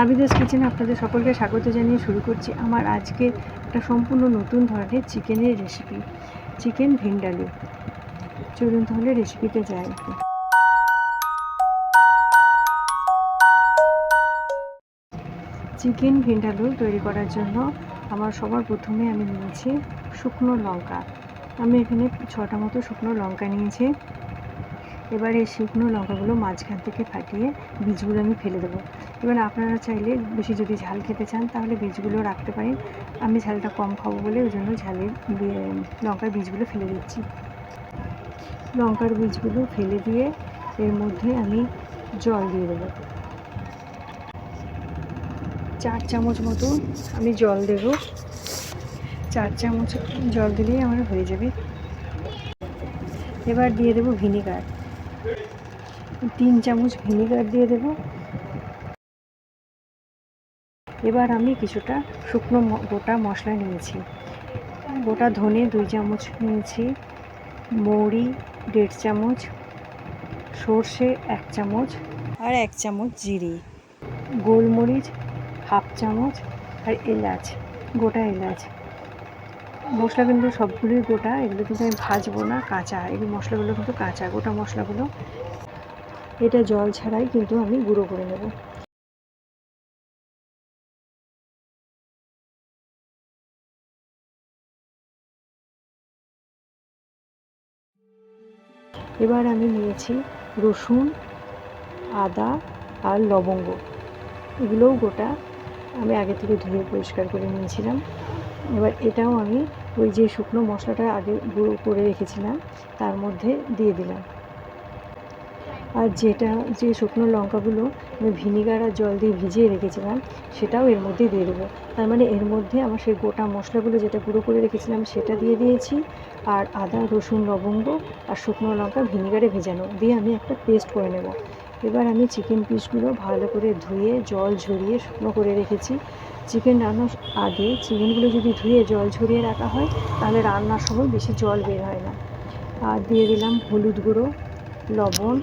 আবিদাস কিচেনে আপনাদের সকলকে স্বাগত জানিয়ে শুরু করছি আমার আজকে একটা সম্পূর্ণ নতুন ধরনের চিকেনের রেসিপি চিকেন ভিন্ডালু। চলুন তাহলে রেসিপিতে যাই। চিকেন ভিন্ডালু তৈরি করার জন্য আমার সবার প্রথমে আমি নিয়েছি শুকনো লঙ্কা। আমি এখানে ছটা মতো শুকনো লঙ্কা নিয়েছি। এবার এই শুকনো লঙ্কাগুলো মাঝখান থেকে ফাটিয়ে বীজগুলো আমি ফেলে দেবো। এবার আপনারা চাইলে বেশি যদি ঝাল খেতে চান, তাহলে বীজগুলো রাখতে পারেন। আমি ঝালটা কম খাব বলে ওই জন্য ঝালের লঙ্কার বীজগুলো ফেলে দিচ্ছি। লঙ্কার বীজগুলো ফেলে দিয়ে এর মধ্যে আমি জল দিয়ে দেবো। চার চামচ মতো আমি জল দেবো। চার চামচ জল দিলেই আমার হয়ে যাবে। এবার দিয়ে দেবো ভিনিগার। তিন চামচ ভিনিগার দিয়ে দেব। এবার আমি কিছুটা শুকনো গোটা মশলা নিয়েছি। গোটা ধনে দুই চামচ নিয়েছি, মৌরি দেড় চামচ, সর্ষে এক চামচ আর এক চামচ জিরে। গোলমরিচ হাফ চামচ আর এলাচ, গোটা এলাচ। মশলা কিন্তু সবগুলোই গোটা, এগুলো কিন্তু আমি ভাজবো না, কাঁচা। এই মশলাগুলো কিন্তু কাঁচা, গোটা মশলাগুলো। এটা জল ছাড়াই কিন্তু আমি গুঁড়ো করে নেব। এবার আমি নিয়েছি রসুন, আদা আর লবঙ্গ। এগুলোও গোটা আমি আগে থেকে ধুয়ে পরিষ্কার করে নিয়েছিলাম। এবার এটাও আমি ওই যে শুকনো মশলাটা আগে গুঁড়ো করে রেখেছিলাম, তার মধ্যে দিয়ে দিলাম। আর যেটা, যে শুকনো লঙ্কাগুলো আমি ভিনিগার আর জল দিয়ে ভিজিয়ে রেখেছিলাম, সেটাও এর মধ্যে দিয়ে দেবো। তার মানে এর মধ্যে আমার সেই গোটা মশলাগুলো যেটা গুঁড়ো করে রেখেছিলাম, সেটা দিয়ে দিয়েছি। আর আদা, রসুন, লবঙ্গ আর শুকনো লঙ্কা ভিনিগারে ভেজানো, দিয়ে আমি একটা পেস্ট করে নেব। এবার আমি চিকেন পিসগুলো ভালো করে ধুয়ে, জল ঝরিয়ে শুকনো করে রেখেছি। চিকেন রান্নার আগে চিকেনগুলো যদি ধুয়ে জল ঝরিয়ে রাখা হয়, তাহলে রান্নার সময় বেশি জল বের হয় না। আর দিয়ে দিলাম হলুদ গুঁড়ো লবণ।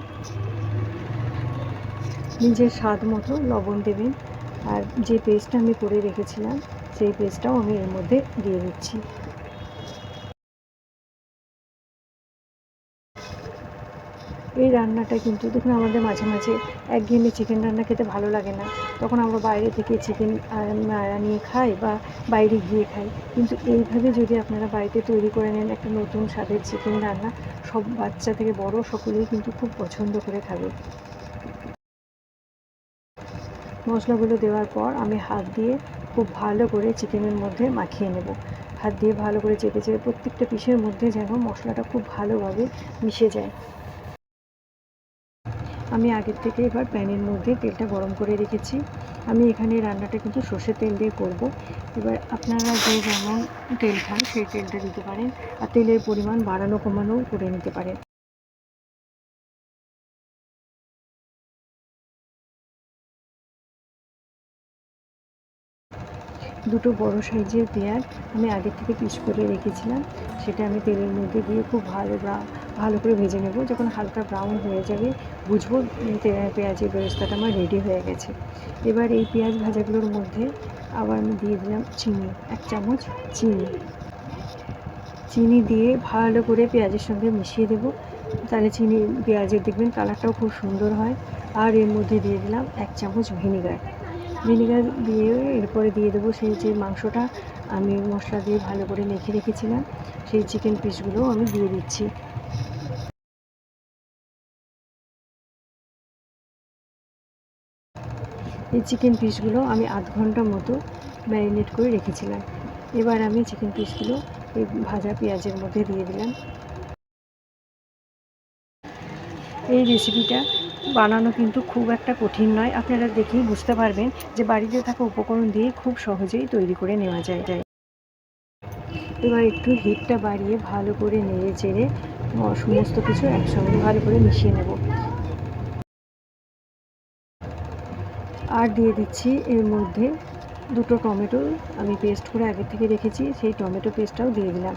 নিজের স্বাদ মতো লবণ দেবেন। আর যে পেস্টটা আমি করে রেখেছিলাম, সেই পেস্টটাও আমি এর মধ্যে দিয়ে দিচ্ছি। এই রান্নাটা কিন্তু দেখুন আমাদের মাঝে মাঝে একঘেয়েমি চিকেন রান্না খেতে ভালো লাগে না। তখন আমরা বাইরে থেকে চিকেন আনিয়ে খাই বা বাইরে গিয়ে খাই। কিন্তু এইভাবে যদি আপনারা বাড়িতে তৈরি করে নেন একটা নতুন স্বাদের চিকেন রান্না, সব বাচ্চা থেকে বড় সকলেই কিন্তু খুব পছন্দ করে খাবে। মশলাগুলো দেওয়ার পর আমি হাত দিয়ে খুব ভালো করে চিকেনের মধ্যে মাখিয়ে নেব। হাত দিয়ে ভালো করে চেপে চেপে প্রত্যেকটা পিসের মধ্যে যেন মশলাটা খুব ভালোভাবে মিশে যায়। আমি আগের থেকে এবার প্যানের মধ্যে তেলটা গরম করে রেখেছি। আমি এখানে রান্নাটা কিন্তু সর্ষের তেল দিয়ে করব। এবার আপনারা যে যেমন তেল খান, সেই তেলটা দিতে পারেন। আর তেলের পরিমাণ বাড়ানো, কমানো করে নিতে পারেন। দুটো বড় সাইজের পেঁয়াজ আমি আগে থেকে পিস করে রেখেছিলাম। সেটা আমি তেলের মধ্যে দিয়ে খুব ভালো ভালো করে ভেজে নেব। যখন হালকা ব্রাউন হয়ে যাবে, বুঝব পেঁয়াজের ব্যবস্থাটা আমার রেডি হয়ে গেছে। এবার এই পেঁয়াজ ভাজাগুলোর মধ্যে আবার আমি দিয়ে দিলাম চিনি, এক চামচ চিনি। চিনি দিয়ে ভালো করে পেঁয়াজের সঙ্গে মিশিয়ে দেবো। তাহলে চিনি, পেঁয়াজের দেখবেন কালারটাও খুব সুন্দর হয়। আর এর মধ্যে দিয়ে দিলাম এক চামচ ভিনিগার ভিনিগার দিয়ে, এরপরে দিয়ে দেবো সেই যে মাংসটা আমি মশলা দিয়ে ভালো করে মেখে রেখেছিলাম, সেই চিকেন পিসগুলো আমি দিয়ে দিচ্ছি। এই চিকেন পিসগুলো আমি আধ ঘণ্টা মতো ম্যারিনেট করে রেখেছিলাম। এবার আমি চিকেন পিসগুলো এই ভাজা পেঁয়াজের মধ্যে দিয়ে দিলাম। এই রেসিপিটা বানানো কিন্তু খুব একটা কঠিন নয়। আপনারা দেখেই বুঝতে পারবেন যে বাড়িতে থাকা উপকরণ দিয়ে খুব সহজেই তৈরি করে নেওয়া যায়। যায় এবার একটু হিটটা বাড়িয়ে ভালো করে নেড়ে চেড়ে সমস্ত কিছু একসঙ্গে ভালো করে মিশিয়ে নেব। আর দিয়ে দিচ্ছি এর মধ্যে দুটো টমেটো আমি পেস্ট করে আগে থেকে রেখেছি, সেই টমেটো পেস্টটাও দিয়ে দিলাম।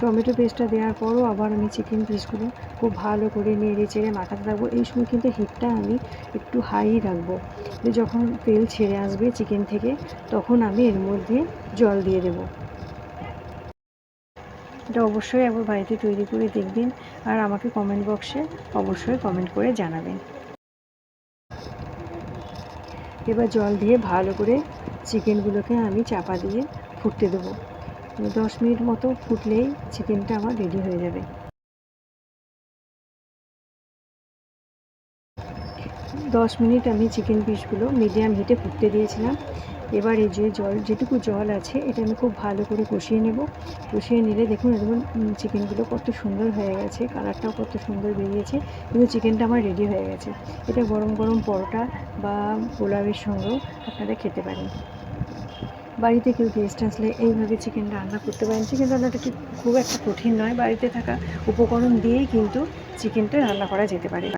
টমেটো পেস্টটা দেওয়ার পরও আবার আমি চিকেন পিসগুলো খুব ভালো করে নেড়ে চেড়ে মাখাতে থাকব এই সময় কিন্তু হিটটা আমি একটু হাই রাখব। যখন তেল ছেড়ে আসবে চিকেন থেকে, তখন আমি এর মধ্যে জল দিয়ে দেবো। এটা অবশ্যই একবার বাড়িতে তৈরি করে দেখবেন আর আমাকে কমেন্ট বক্সে অবশ্যই কমেন্ট করে জানাবেন। এবার জল দিয়ে ভালো করে চিকেনগুলোকে আমি চাপা দিয়ে ফুটতে দেবো। দশ মিনিট মতো ফুটলেই চিকেনটা আমার রেডি হয়ে যাবে। দশ মিনিট আমি চিকেন পিসগুলো মিডিয়াম হিটে ফুটতে দিয়েছিলাম। এবার এই যে জল, যেটুকু জল আছে, এটা আমি খুব ভালো করে কষিয়ে নেব। কষিয়ে নিলে দেখুন দেখুন চিকেনগুলো কত সুন্দর হয়ে গেছে, কালারটাও কত সুন্দর বেরিয়েছে, কিন্তু চিকেনটা আমার রেডি হয়ে গেছে। এটা গরম গরম পরোটা বা পোলাওয়ের সঙ্গেও আপনারা খেতে পারেন। বাড়িতে কেউ গেস্ট আসলে এইভাবে চিকেন রান্না করতে পারেন। চিকেন রান্নাটা খুব একটা কঠিন নয়। বাড়িতে থাকা উপকরণ দিয়েই কিন্তু চিকেনটা রান্না করা যেতে পারে।